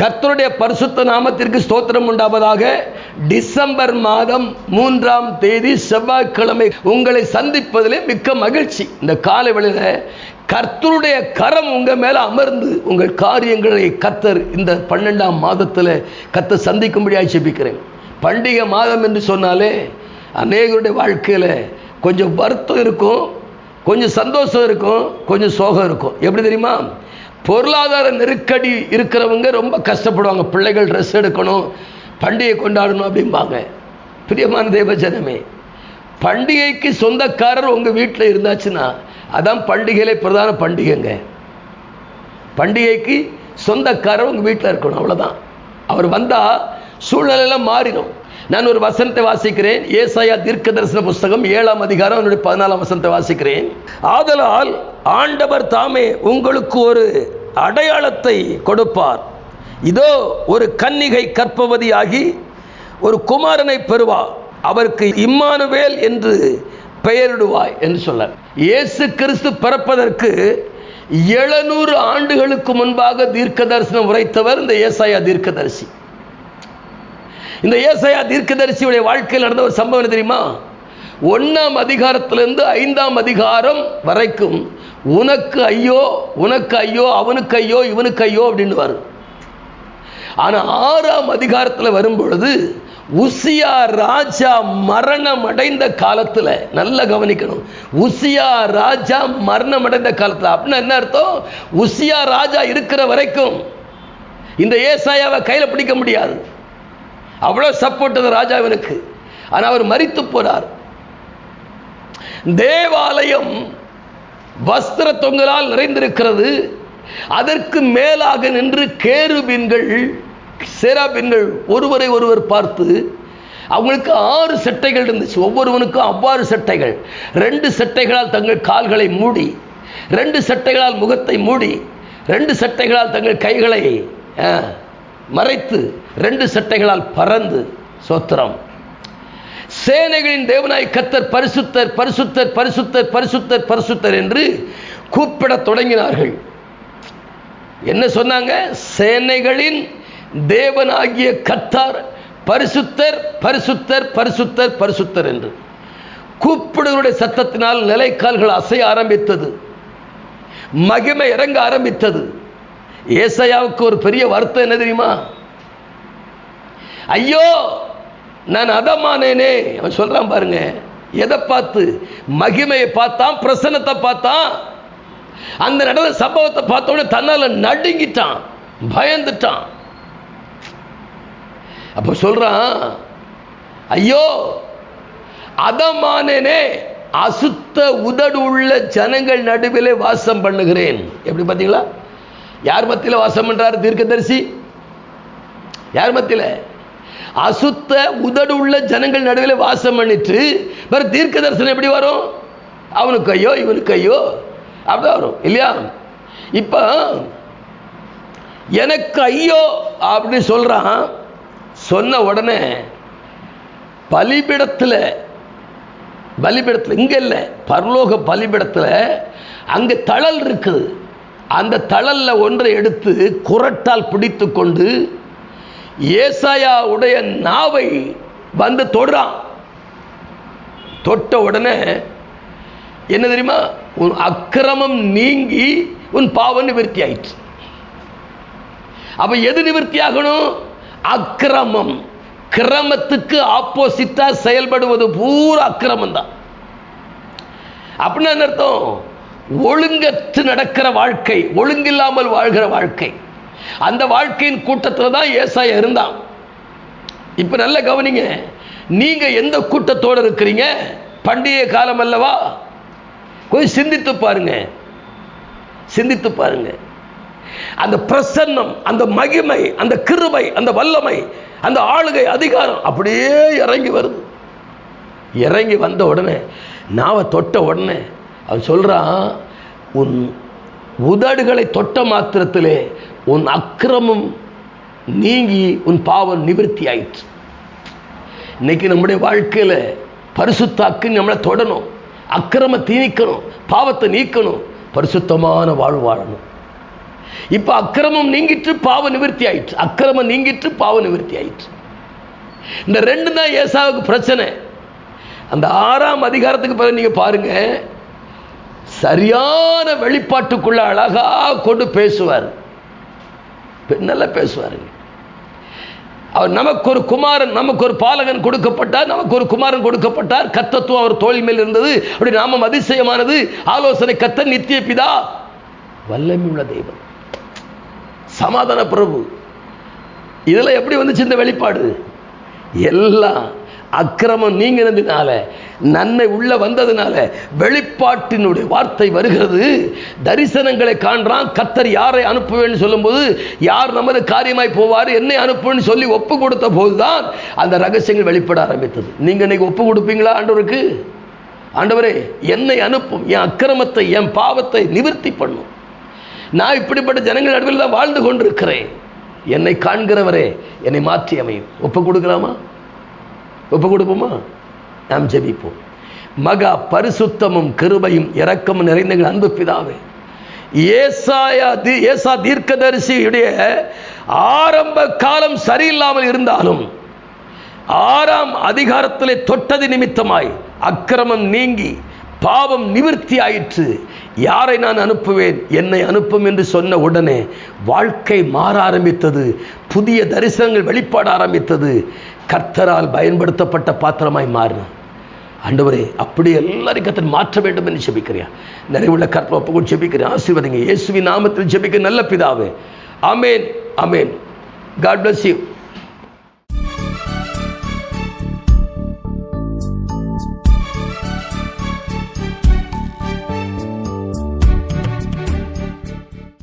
கர்த்தருடைய பரிசுத்த நாமத்திற்கு ஸ்தோத்திரம் உண்டாவதாக. டிசம்பர் மாதம் மூன்றாம் தேதி செவ்வாய்க்கிழமை உங்களை சந்திப்பதிலே மிக்க மகிழ்ச்சி. இந்த காலை வேளையில் கர்த்தருடைய கரம் உங்க மேல அமர்ந்து உங்கள் காரியங்களை கத்தர் இந்த பன்னெண்டாம் மாதத்தில் கத்தர் சந்திக்கும்படியாக செபிக்கிறேன் பண்டிகை மாதம் என்று சொன்னாலே அநேகருடைய வாழ்க்கையில் கொஞ்சம் வருத்தம் இருக்கும் கொஞ்சம் சந்தோஷம் இருக்கும் கொஞ்சம் சோகம் இருக்கும். எப்படி தெரியுமா? பொருளாதார நெருக்கடி இருக்கிறவங்க ரொம்ப கஷ்டப்படுவாங்க. பிள்ளைகள் ட்ரெஸ் எடுக்கணும் பண்டிகை கொண்டாடணும் அப்படிம்பாங்க. பிரியமான தேவஜனமே பண்டிகைக்கு சொந்தக்காரர் உங்கள் வீட்டில் இருந்தாச்சுன்னா அதான் பண்டிகையிலே பிரதான பண்டிகைங்க. பண்டிகைக்கு சொந்தக்காரர் உங்கள் வீட்டில் இருக்கணும் அவ்வளோதான் அவர் வந்தால் சூழ்நிலையெல்லாம் மாறிடும். நான் ஒரு வசனத்தை வாசிக்கிறேன். ஏசாயா தீர்க்க தரிசன புஸ்தகம் ஏழாம் அதிகாரம் என்னுடைய பதினாலாம் வசனத்தை வாசிக்கிறேன். ஆதலால் ஆண்டவர் தாமே உங்களுக்கு ஒரு அடையாளத்தை கொடுப்பார். இதோ ஒரு கன்னிகை கற்பவதியாகி ஒரு குமாரனை பெறுவார் அவருக்கு இம்மானுவேல் என்று பெயரிடுவாய் என்று சொல்ல இயேசு கிறிஸ்து பிறப்பதற்கு எழுநூறு ஆண்டுகளுக்கு முன்பாக தீர்க்க தரிசனம் உரைத்தவர் இந்த ஏசாயா தீர்க்கதரிசி. இந்த ஏசையா தீர்க்கதரிசியுடைய வாழ்க்கையில் நடந்த ஒரு சம்பவம் தெரியுமா? ஒன்றாம் அதிகாரத்திலிருந்து ஐந்தாம் அதிகாரம் வரைக்கும் உனக்கு ஐயோ உனக்கு ஐயோ அவனுக்கு ஐயோ இவனுக்கு ஐயோ அப்படின்னு ஆனால் ஆறாம் அதிகாரத்தில் வரும்பொழுது உசியா ராஜா மரணம் அடைந்த காலத்தில் நல்லா கவனிக்கணும். உசியா ராஜா மரணம் அடைந்த காலத்தில். அப்படின்னா என்ன அர்த்தம்? உசியா ராஜா இருக்கிற வரைக்கும் இந்த ஏசாயாவை கையில் பிடிக்க முடியாது. அவ்வளோ சப்போர்ட் அந்த ராஜாவினுக்கு ஆனால் அவர் மறித்து போறார் தேவாலயம் வஸ்திர தொங்கலால் நிறைந்திருக்கிறது. அதற்கு மேலாக நின்று கேருபின்கள் சேராபின்கள் ஒருவரை ஒருவர் பார்த்து அவங்களுக்கு ஆறு சட்டைகள் இருந்துச்சு. ஒவ்வொருவனுக்கும் அவ்வாறு சட்டைகள். ரெண்டு சட்டைகளால் தங்கள் கால்களை மூடி ரெண்டு சட்டைகளால் முகத்தை மூடி ரெண்டு சட்டைகளால் தங்கள் கைகளை ஆ, மறைத்து ரெண்டு சட்டைகளால் பறந்து சோத்திரம். சேனைகளின் தேவனாய் கத்தர் பரிசுத்தர் பரிசுத்தர் பரிசுத்தர் பரிசுத்தர் பரிசுத்தர் என்று கூப்பிடத் தொடங்கினார்கள். என்ன சொன்னாங்க? சேனைகளின் தேவனாகிய கத்தார் பரிசுத்தர் பரிசுத்தர் பரிசுத்தர் பரிசுத்தர் என்று கூப்பிடுவருடைய சத்தத்தினால் நிலைக்கால்கள் அசைய ஆரம்பித்தது. மகிமை இறங்க ஆரம்பித்தது. ஏசையாவுக்கு ஒரு பெரிய வருத்தம் என்ன தெரியுமா? ஐயோ நான் அதமானேனே. அவன் சொல்றான் பாருங்க எதை பார்த்து? மகிமையை பார்த்தான் பிரசன்னத்தை பார்த்தான். அந்த நடந்த சம்பவத்தை பார்த்த உடனே தன்னால நடுங்கிட்டான் பயந்துட்டான். அப்ப சொல்றான் ஐயோ அதமானேனே அசுத்த உதடு உள்ள ஜனங்கள் நடுவிலே வாசம் பண்ணுகிறேன். எப்படி பார்த்தீங்களா? யார் மத்தியில் வாசம் பண்றாரு தீர்க்கதரிசி? யார் மத்தியில்? அசுத்த உதடு உள்ள ஜனங்கள் நடுவில் வாசம் பண்ணிட்டு வேறு தீர்க்க தரிசனம் எப்படி வரும்? அவனுக்கு ஐயோ இவனுக்கு ஐயோ அப்படிதான் வரும் இல்லையா? இப்போ எனக்கு ஐயோ அப்படின்னு சொல்றான் சொன்ன உடனே பலிபிடத்தில் பலிபிடத்தில் இங்கே இல்லை பரலோக பலிபிடத்தில் அங்கே தழல் இருக்குது. அந்த தளல்ல ஒன்றை எடுத்து குரட்டால் பிடித்து கொண்டு ஏசாயாவுடைய நாவை வந்து தொடுறான். தொட்ட உடனே என்ன தெரியுமா? உன் அக்கிரமம் நீங்கி உன் பாவம் நிவர்த்தி ஆயிற்று. அப்ப எது நிவர்த்தி ஆகணும்? அக்கிரமம். கிரமத்துக்கு ஆப்போசிட்டா செயல்படுவது பூரா அக்கிரமம் தான் அப்படின்னா என்ன அர்த்தம்? ஒழுங்கத்து நடக்கிற வாழ்க்கை ஒழுங்கில்லாமல் வாழ்கிற வாழ்க்கை. அந்த வாழ்க்கையின் கூட்டத்தில் தான் ஏசாயா இருந்தான். இப்போ நல்ல கவனிங்க நீங்க எந்த கூட்டத்தோடு இருக்கிறீங்க? பண்டிகை காலம் அல்லவா? கொஞ்சம் சிந்தித்து பாருங்க. சிந்தித்து பாருங்க. அந்த பிரசன்னம் அந்த மகிமை அந்த கிருபை அந்த வல்லமை அந்த ஆளுகை அதிகாரம் அப்படியே இறங்கி வருது. இறங்கி வந்த உடனே நாவை தொட்ட உடனே அவன் சொல்றான் உன் உதடுகளை தொட்ட மாத்திரத்திலே உன் அக்கிரமம் நீங்கி உன் பாவம் நிவர்த்தி ஆயிற்று. இன்னைக்கு நம்முடைய வாழ்க்கையில் பரிசுத்தாக்கு நம்மளை தொடணும் அக்கிரமத்தை நீக்கணும் பாவத்தை நீக்கணும் பரிசுத்தமான வாழ் வாழணும். இப்ப அக்கிரமம் நீங்கிட்டு பாவ நிவர்த்தி ஆயிற்று. அக்கிரமம் நீங்கிட்டு பாவ நிவர்த்தி ஆயிற்று. இந்த ரெண்டு தான் ஏசாவுக்கு பிரச்சனை. அந்த ஆறாம் அதிகாரத்துக்கு பிறகு நீங்க பாருங்க சரியான வெளிப்பாட்டுக்குள்ள அழகா கொண்டு பேசுவார். நல்லா பேசுவாருங்க அவர் நமக்கு ஒரு குமாரன் நமக்கு ஒரு பாலகன் கொடுக்கப்பட்டார் நமக்கு ஒரு குமாரன் கொடுக்கப்பட்டார். கத்தத்துவம் அவர் தோல் மேல் இருந்தது. அப்படி நாமம் அதிசயமானது. ஆலோசனை கத்த நித்திய பிதா வல்லமையுள்ள தெய்வம் சமாதான பிரபு. இதெல்லாம் எப்படி வந்துச்சு இந்த வெளிப்பாடு? எல்லாம் அக்கிரமம் நீங்கிறதுனால நன்மை உள்ள வந்ததுனால வெளிப்பாட்டினுடைய வார்த்தை வருகிறது. தரிசனங்களை காண்றான். கத்தர் யாரை அனுப்புவேன்னு சொல்லும்போது யார் நமது காரியமாய் போவார் என்னை அனுப்புன்னு சொல்லி ஒப்பு கொடுத்த போதுதான் அந்த ரகசியங்கள் வெளிப்பட ஆரம்பித்தது. நீங்க இன்னைக்கு ஒப்பு கொடுப்பீங்களா ஆண்டவருக்கு? ஆண்டவரே என்னை அனுப்பும். என் அக்கிரமத்தை என் பாவத்தை நிவர்த்தி பண்ணும். நான் இப்படிப்பட்ட ஜனங்கள் நடுவில் தான் வாழ்ந்து கொண்டிருக்கிறேன். என்னை காண்கிறவரே என்னை மாற்றி அமையும். ஒப்பு கொடுக்கலாமா? ஒப்பு கொடுப்போமா? நாம் ஜெபிப்போம். மகா பரிசுத்தமும் கிருபையும் இரக்கமும் நிறைந்த எங்கள் அன்பு பிதாவே. ஏசாயா தி ஏசா தீர்க்கதரிசியுடைய ஆரம்ப காலம் சரியில்லாமல் இருந்தாலும் ஆறாம் அதிகாரத்திலே தொட்டது நிமித்தமாய் அக்கிரமம் நீங்கி பாவம் நிவர்த்தி ஆயிற்று யாரை நான் அனுப்புவேன்? என்னை அனுப்பும் என்று சொன்ன உடனே வாழ்க்கை மாற ஆரம்பித்தது. புதிய தரிசனங்கள் வெளிப்பாட ஆரம்பித்தது. கர்த்தரால் பயன்படுத்தப்பட்ட பாத்திரமாய் மாறினான் ஆண்டவரே அப்படி எல்லாரும் கத்தன் மாற்ற வேண்டும் என்று ஜெபிக்கிறேன் நிறைவுள்ள கற்பனை ஒப்பு கூட ஜெபிக்கிறேன். ஆசீர்வதிங்க. இயேசுவின் நாமத்தில் ஜெபிக்க நல்ல பிதாவே. Amen amen God bless you